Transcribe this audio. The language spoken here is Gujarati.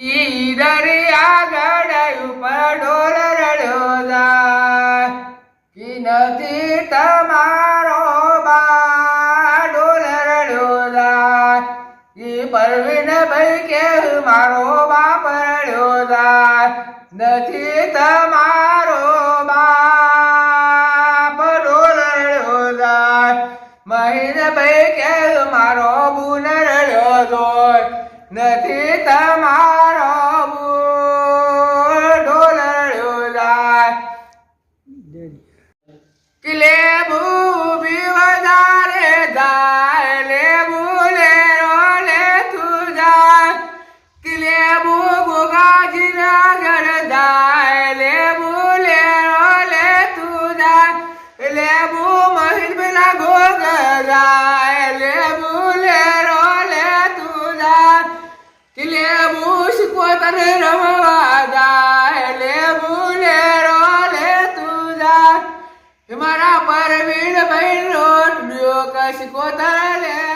કીધરી આગળ ઉપર ઢોલ રડ્યો જાય. કે નથી તમારો બા ઢોલ રડ્યો જાય. ઈ પરવીન ભાઈ કે મારો બાપ રડ્યો જાય. નથી તમારો બાપ ઢોલ રડ્યો જાય. મહિન ભાઈ કે મારો બુન રડ્યો જોય. નથી તમારો કે લેબુ બી વધારે જાય, લેબુ લેરો લે તું જાય. કે લેબુ ગોગાજી ના ઘર જાય, લેબુ લેરો લે તું જાય. લેબુ મહિન પેલા ગોગ જાય લે તું કે લેબુ શીખવતર રમવા મારા પરવીણ ભાઈ નો બ્યો કશ કોતર લે.